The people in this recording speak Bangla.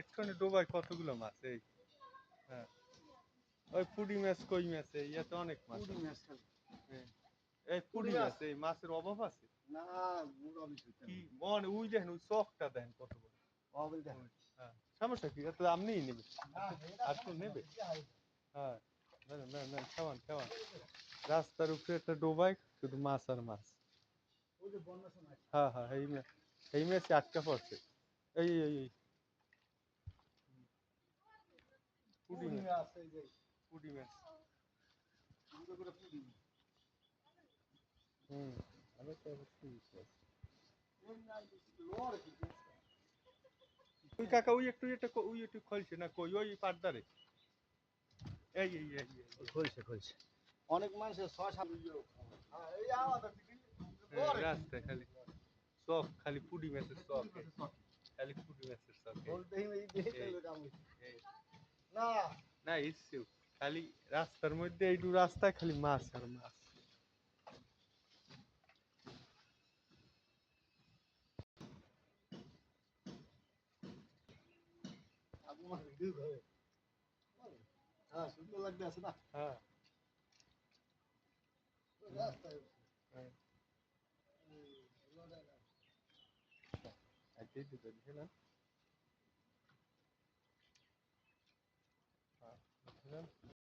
এক্ষুনি ডোবায় কতগুলো মাছ? এই হ্যাঁ। ওই পুডি মাছ কই মাছ এই ইয়াতে অনেক মাছ পুরি মাছ। হ্যাঁ। এই পুডি পুডি মাছ এই মাছের অভাব আছে? না কি মনে ওই দেখেন ওই চকটা দেখেন কত বড়। হ্যাঁ সমস্যা কি? আপনিই নেবেন। আর তো নেবে? হ্যাঁ না না না খাওয়ান খাওয়ান। রাস্তার উপরে একটা ডোবায় শুধু মাছ আর মাছ। হ্যাঁ হ্যাঁ এই এই আটকা পড়ছে। এই এই। এই পুডি পুরি মাছ মাছ এই যে পুডি মাছ সুন্দর করে পুরি হুম আমি তো অবশ্যই বিশ্বাস ওই নাই বেশি, লোয়ার কি মাছ? ওই কাকা ওই একটু এটা ওই একটু খলছে না কই? ওই পাটদারে এই এই এই এই খলছে খলছে। অনেক মানুষের ছয় সাত হ্যাঁ, কি? রাস্তায় খালি চক খালি পুডি মাছের চক খালি পুডি মাছের চক না। না খালি রাস্তার মধ্যে এইটু রাস্তায় খালি মাছ আর মাছ। হ্যাঁ সুন্দর লাগতে আছে না? হ্যাঁ। রাস্তায়। হ্যাঁ। দেখছে না হ্যাঁ বুঝলাম